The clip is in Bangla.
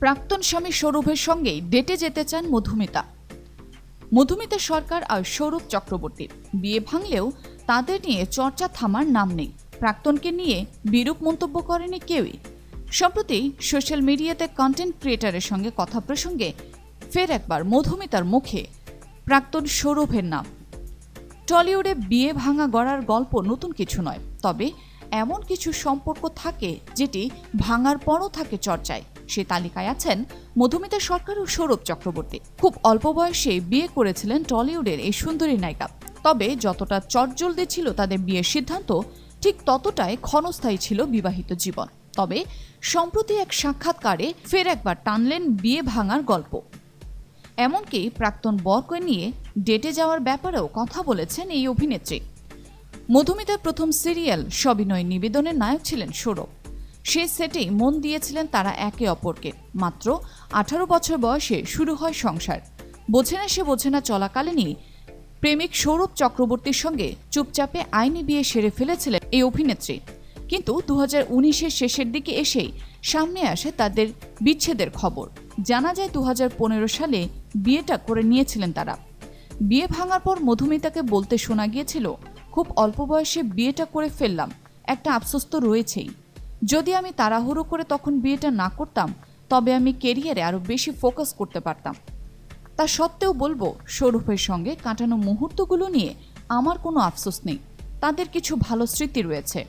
প্রাক্তন স্বামী সৌরভের সঙ্গেই ডেটে যেতে চান মধুমিতা। মধুমিতা সরকার আর সৌরভ চক্রবর্তীর বিয়ে ভাঙলেও তাদের নিয়ে চর্চা থামার নাম নেই। প্রাক্তনকে নিয়ে বিরূপ মন্তব্য করেনি কেউই। সম্প্রতি সোশ্যাল মিডিয়াতে কন্টেন্ট ক্রিয়েটারের সঙ্গে কথা প্রসঙ্গে ফের একবার মধুমিতার মুখে প্রাক্তন সৌরভের নাম। টলিউডে বিয়ে ভাঙা গড়ার গল্প নতুন কিছু নয়, তবে এমন কিছু সম্পর্ক থাকে যেটি ভাঙার পরও থাকে চর্চায়। সে তালিকায় আছেন মধুমিতা সরকার ও সৌরভ চক্রবর্তী। খুব অল্প বয়সে বিয়ে করেছিলেন টলিউডের এই সুন্দরী নায়িকা। তবে যতটা চটজলদি ছিল তাদের বিয়ের সিদ্ধান্ত, ঠিক ততটাই ক্ষণস্থায়ী ছিল বিবাহিত জীবন। তবে সম্প্রতি এক সাক্ষাৎকারে ফের একবার টানলেন বিয়ে ভাঙার গল্প। এমনকি প্রাক্তন বরকে নিয়ে ডেটে যাওয়ার ব্যাপারেও কথা বলেছেন এই অভিনেত্রী। মধুমিতার প্রথম সিরিয়াল সবিনয় নিবেদনের নায়ক ছিলেন সৌরভ। সে সেটেই মন দিয়েছিলেন তারা একে অপরকে। মাত্র আঠারো বছর বয়সে শুরু হয় সংসার। বোঝে না সে বোঝে না চলাকালীনই প্রেমিক সৌরভ চক্রবর্তীর সঙ্গে চুপচাপে আইনি বিয়ে সেরে ফেলেছিলেন এই অভিনেত্রী। কিন্তু দু হাজার শেষের দিকে এসেই সামনে আসে তাদের বিচ্ছেদের খবর। জানা যায় দু হাজার পনেরো সালে বিয়েটা করে নিয়েছিলেন তারা। বিয়ে ভাঙার পর মধুমিতাকে বলতে শোনা গিয়েছিল, খুব অল্প বয়সে বিয়েটা করে ফেললাম, একটা আফসোস তো রয়েছেই। যদি আমি তাড়াহুড়ো করে তখন বিয়েটা না করতাম, তবে আমি কেরিয়ারে আরও বেশি ফোকাস করতে পারতাম। তা সত্ত্বেও বলব সৌরভের সঙ্গে কাটানো মুহূর্তগুলো নিয়ে আমার কোনো আফসোস নেই। তাদের কিছু ভালো স্মৃতি রয়েছে।